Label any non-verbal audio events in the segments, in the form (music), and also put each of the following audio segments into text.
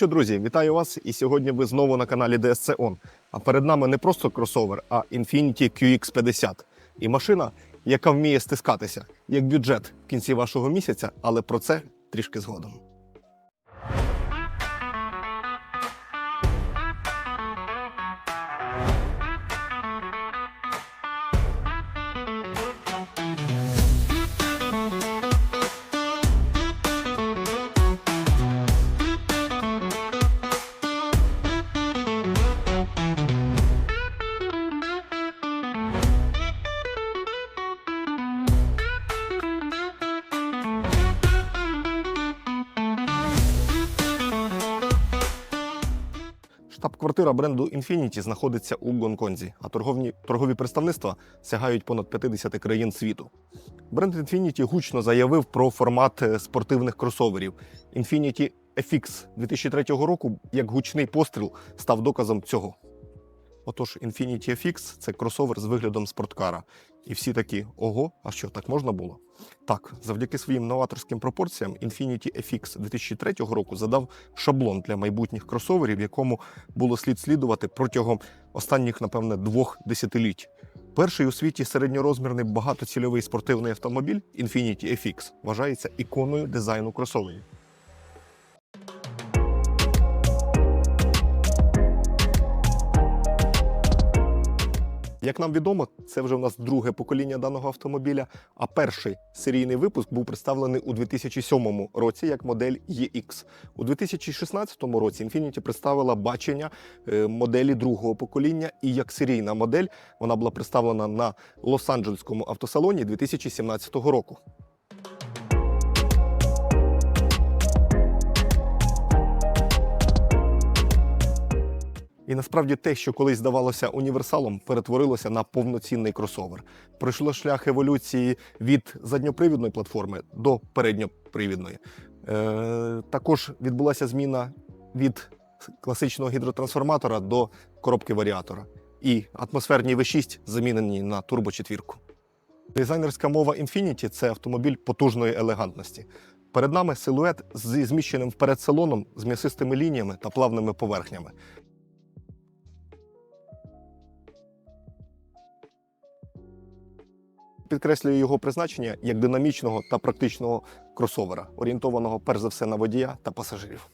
що, друзі, вітаю вас! І сьогодні ви знову на каналі DSC On. А перед нами не просто кросовер, а Infiniti QX50. І машина, яка вміє стискатися як бюджет в кінці вашого місяця, але про це трішки згодом. Штаб-квартира бренду Infinity знаходиться у Гонконзі, а торговні, торгові представництва сягають понад 50 країн світу. Бренд Infinity гучно заявив про формат е, спортивних кросоверів. Infinity FX 2003 року, як гучний постріл, став доказом цього. Отож, Infiniti FX – це кросовер з виглядом спорткара. І всі такі: ого, а що, так можна було? Так, завдяки своїм новаторським пропорціям Infiniti FX 2003 року задав шаблон для майбутніх кросоверів, якому було слід слідувати протягом останніх, напевне, двох десятиліть. Перший у світі середньорозмірний багатоцільовий спортивний автомобіль Infiniti FX вважається іконою дизайну кросоверів. Як нам відомо, це вже у нас друге покоління даного автомобіля. А перший серійний випуск був представлений у 2007 році як модель EX. У 2016 році Infiniti представила бачення е, моделі другого покоління, і як серійна модель вона була представлена на Лос-Анджелеському автосалоні 2017 року. І насправді те, що колись здавалося універсалом, перетворилося на повноцінний кросовер. Пройшло шлях еволюції від задньопривідної платформи до передньопривідної. Е, також відбулася зміна від класичного гідротрансформатора до коробки варіатора. І атмосферні V6 замінені на турбочетвірку. Дизайнерська мова Infiniti – це автомобіль потужної елегантності. Перед нами силует зі зміщеним вперед салоном з м'ясистими лініями та плавними поверхнями. Підкреслює його призначення як динамічного та практичного кросовера, орієнтованого перш за все на водія та пасажирів.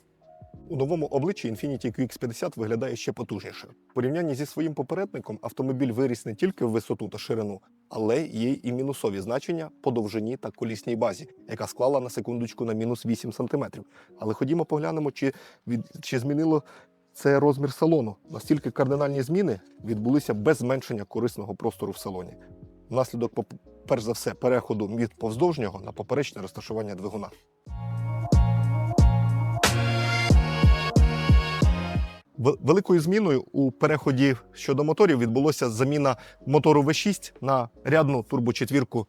У новому обличчі Infiniti QX50 виглядає ще потужніше. В порівнянні зі своїм попередником автомобіль виріс не тільки в висоту та ширину, але є і мінусові значення по довжині та колісній базі, яка склала на секундочку на мінус 8 см. Але ходімо поглянемо, чи, від, чи змінило це розмір салону. Настільки кардинальні зміни відбулися без зменшення корисного простору в салоні. Внаслідок, перш за все, переходу від повздовжнього на поперечне розташування двигуна. Великою зміною у переході щодо моторів відбулося заміна мотору V6 на рядну турбочетвірку.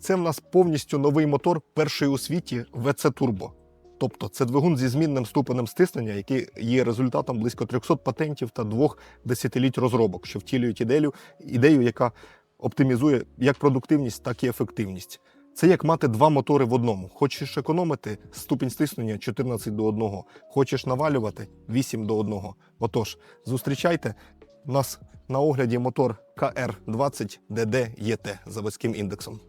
Це в нас повністю новий мотор, перший у світі VC Turbo. Тобто це двигун зі змінним ступенем стиснення, який є результатом близько 300 патентів та двох десятиліть розробок, що втілюють ідею, яка оптимізує як продуктивність, так і ефективність. Це як мати два мотори в одному. Хочеш економити ступінь стиснення 14 до 1, хочеш навалювати 8 до 1. Отож, зустрічайте нас на огляді мотор KR20 DD ET заводським індексом.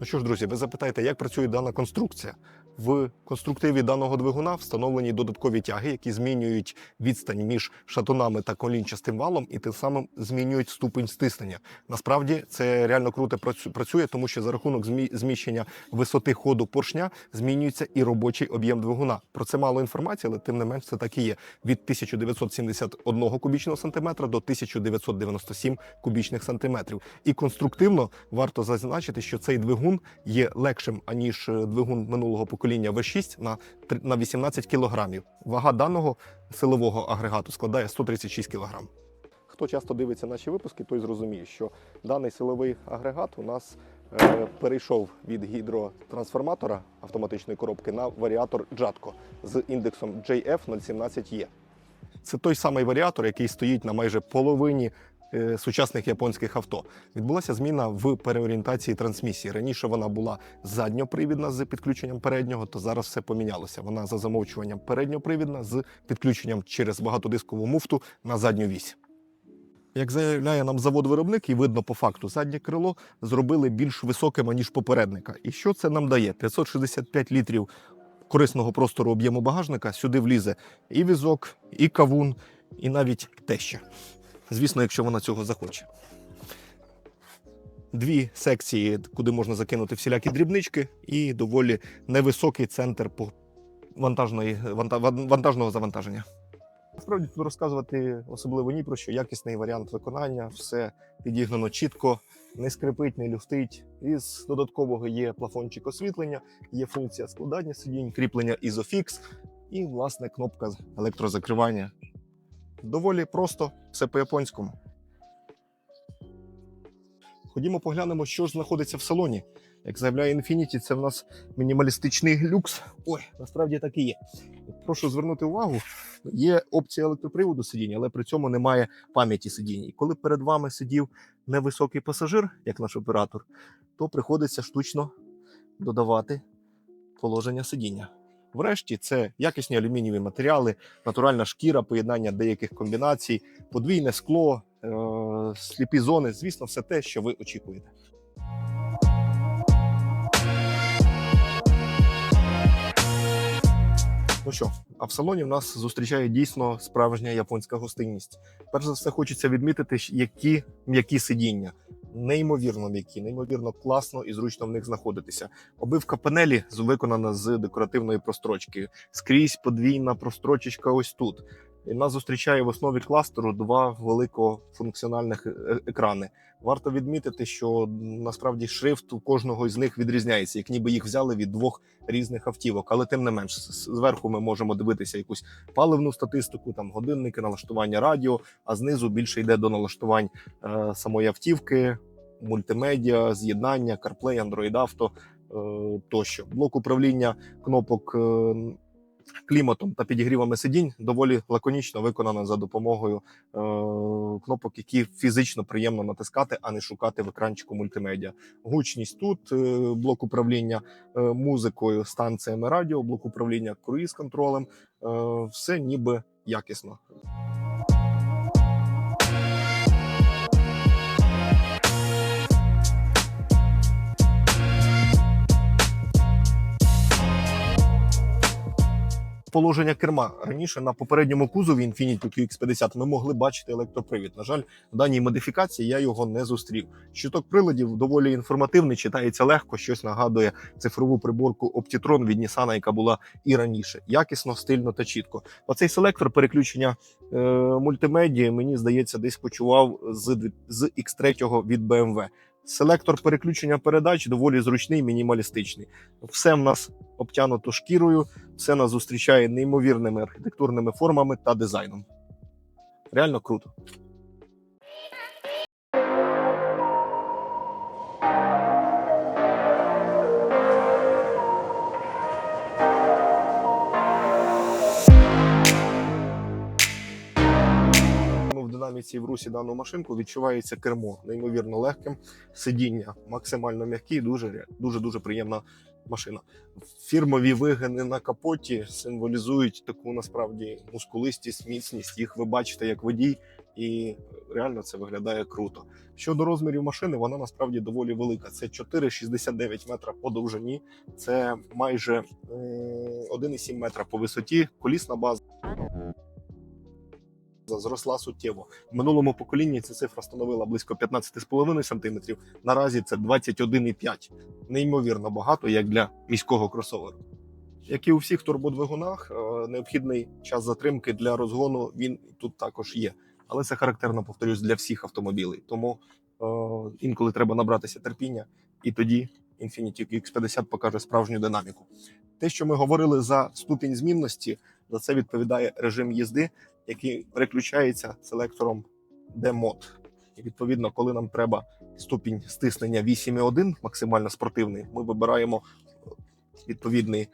Ну що ж, друзі, ви запитаєте, як працює дана конструкція? В конструктиві даного двигуна встановлені додаткові тяги, які змінюють відстань між шатунами та колінчастим валом, і тим самим змінюють ступень стиснення. Насправді це реально круто працю- працює, тому що за рахунок зміщення висоти ходу поршня змінюється і робочий об'єм двигуна. Про це мало інформації, але тим не менш це так і є. Від 1971 кубічного сантиметра до 1997 кубічних сантиметрів. І конструктивно варто зазначити, що цей двигун є легшим аніж е, двигун минулого покоління V6 на на 18 кілограмів. Вага даного силового агрегату складає 136 кілограм. Хто часто дивиться наші випуски, той зрозуміє, що даний силовий агрегат у нас е, перейшов від гідротрансформатора автоматичної коробки на варіатор Jatco з індексом JF017E. Це той самий варіатор, який стоїть на майже половині сучасних японських авто. Відбулася зміна в переорієнтації трансмісії. Раніше вона була задньопривідна з підключенням переднього, то зараз все помінялося. Вона за замовчуванням передньопривідна з підключенням через багатодискову муфту на задню вісь. Як заявляє нам завод-виробник, і видно по факту, заднє крило зробили більш високим, ніж попередника. І що це нам дає? 565 літрів корисного простору об'єму багажника сюди влізе і візок, і кавун, і навіть теща. Звісно, якщо вона цього захоче. Дві секції, куди можна закинути всілякі дрібнички, і доволі невисокий центр вантажної, ванта- вантажного завантаження. Насправді тут розказувати особливо ні про що. Якісний варіант виконання, все підігнано чітко, не скрипить, не люфтить. Із додаткового є плафончик освітлення, є функція складання сидінь, кріплення Isofix і, власне, кнопка електрозакривання. Доволі просто, все по-японському. Ходімо поглянемо, що ж знаходиться в салоні. Як заявляє Infiniti, це в нас мінімалістичний люкс. Ой, насправді так і є. Прошу звернути увагу, є опція електроприводу сидіння, але при цьому немає пам'яті сидіння. І коли перед вами сидів невисокий пасажир, як наш оператор, то приходиться штучно додавати положення сидіння. Врешті це якісні алюмінієві матеріали, натуральна шкіра, поєднання деяких комбінацій, подвійне скло, е- сліпі зони. Звісно, все те, що ви очікуєте. Ну що, а в салоні в нас зустрічає дійсно справжня японська гостинність. Перш за все, хочеться відмітити, які м'які сидіння. Неймовірно м'які, неймовірно класно і зручно в них знаходитися. Обивка панелі виконана з декоративної прострочки. Скрізь подвійна прострочечка ось тут. І нас зустрічає в основі кластеру два великофункціональних е- екрани. Варто відмітити, що насправді шрифт у кожного з них відрізняється, як ніби їх взяли від двох різних автівок. Але тим не менш, зверху ми можемо дивитися якусь паливну статистику, там годинники, налаштування радіо, а знизу більше йде до налаштувань е, самої автівки, мультимедіа, з'єднання, CarPlay, Android Auto е, тощо. Блок управління кнопок е, кліматом та підігрівами сидінь доволі лаконічно виконано за допомогою е, кнопок, які фізично приємно натискати, а не шукати в екранчику мультимедіа. Гучність тут, блок управління музикою, станціями радіо, блок управління круїз-контролем. Е, все ніби якісно. Положення керма раніше на попередньому кузові Infiniti QX50 ми могли бачити електропривід. На жаль, в даній модифікації я його не зустрів. Щиток приладів доволі інформативний, читається легко, щось нагадує цифрову приборку Optitron від Nissan, яка була і раніше. Якісно, стильно та чітко. Оцей селектор переключення е, мультимедії, мені здається, десь почував з, з X3 від BMW. Селектор переключення передач доволі зручний, мінімалістичний. Все в нас обтянуто шкірою, все нас зустрічає неймовірними архітектурними формами та дизайном. Реально круто. Ну, В русі дану машинку відчувається кермо неймовірно легким, сидіння максимально м'які, дуже дуже дуже приємна машина. Фірмові вигини на капоті символізують таку насправді мускулистість, міцність. Їх ви бачите як водій, і реально це виглядає круто. Щодо розмірів машини, вона насправді доволі велика. Це 4,69 метра по довжині, це майже е, 1,7 метра по висоті. Колісна база зросла суттєво. В минулому поколінні ця цифра становила близько 15,5 см. Наразі це 21,5. Неймовірно багато, як для міського кросоверу. Як і у всіх турбодвигунах, е, необхідний час затримки для розгону він тут також є. Але це характерно, повторюсь, для всіх автомобілів. Тому е, інколи треба набратися терпіння, і тоді Infiniti QX50 покаже справжню динаміку. Те, що ми говорили за ступінь змінності, за це відповідає режим їзди, який переключається селектором D-Mod. І відповідно, коли нам треба ступінь стиснення 8,1, максимально спортивний, ми вибираємо відповідний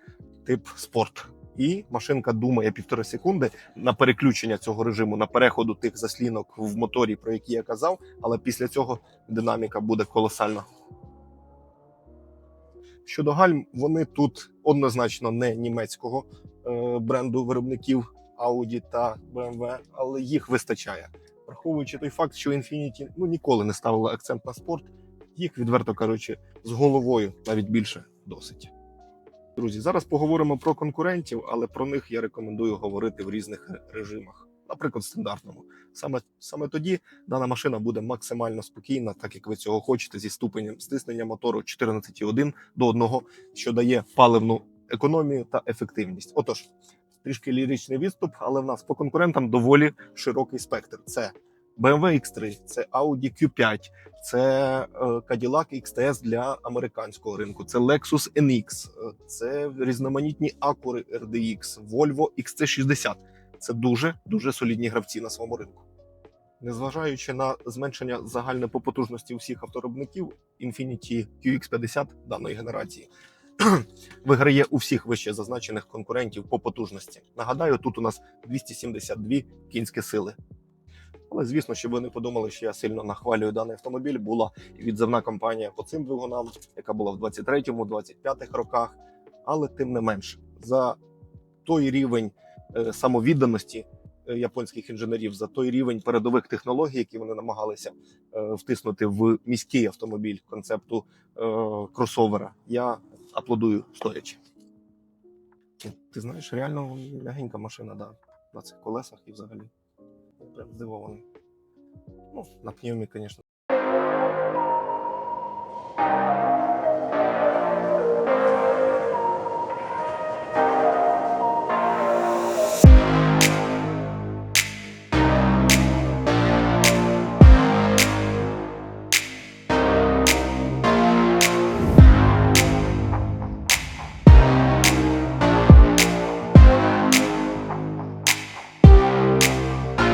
тип спорт. і машинка думає півтори секунди на переключення цього режиму, на переходу тих заслінок в моторі, про які я казав, але після цього динаміка буде колосальна. Щодо гальм, вони тут однозначно не німецького бренду виробників Audi та BMW, але їх вистачає. Враховуючи той факт, що Infiniti ну, ніколи не ставила акцент на спорт, їх, відверто кажучи, з головою навіть більше досить. Друзі, зараз поговоримо про конкурентів, але про них я рекомендую говорити в різних режимах, наприклад, стандартному. Саме, саме тоді дана машина буде максимально спокійна, так як ви цього хочете, зі ступенем стиснення мотору 14,1 до 1, що дає паливну економію та ефективність. Отож, трішки ліричний відступ, але в нас по конкурентам доволі широкий спектр. Це BMW X3, це Audi Q5, це е, Cadillac XTS для американського ринку, це Lexus NX, е, це різноманітні Acura RDX, Volvo XC60. Це дуже дуже солідні гравці на своєму ринку. Незважаючи на зменшення загальної по потужності всіх авторобників, Infiniti QX50 даної генерації (clears throat) виграє у всіх вище зазначених конкурентів по потужності. Нагадаю, тут у нас 272 кінські сили. Але звісно, щоб ви не подумали, що я сильно нахвалюю даний автомобіль. Була відзивна кампанія по цим двигунам, яка була в 23-25 роках. Але тим не менш, за той рівень е, самовідданості е, японських інженерів, за той рівень передових технологій, які вони намагалися е, втиснути в міський автомобіль концепту кросовера, я аплодую стоячи. Ти знаєш, реально легенька машина, да, на цих колесах і взагалі. Прям здивований. Ну, на пневмі, звісно.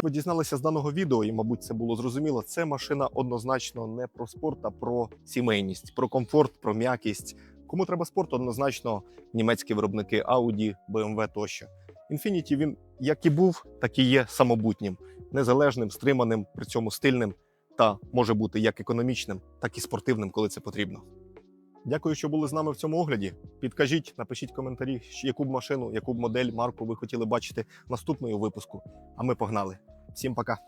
Ви дізналися з даного відео, і, мабуть, це було зрозуміло. Це машина однозначно не про спорт, а про сімейність, про комфорт, про м'якість. Кому треба спорт, однозначно німецькі виробники Audi, BMW тощо. Infiniti він як і був, так і є самобутнім, незалежним, стриманим, при цьому стильним та може бути як економічним, так і спортивним, коли це потрібно. Дякую, що були з нами в цьому огляді. Підкажіть, напишіть коментарі, яку б машину, яку б модель, марку ви хотіли бачити наступною випуску. А ми погнали. Всім пока.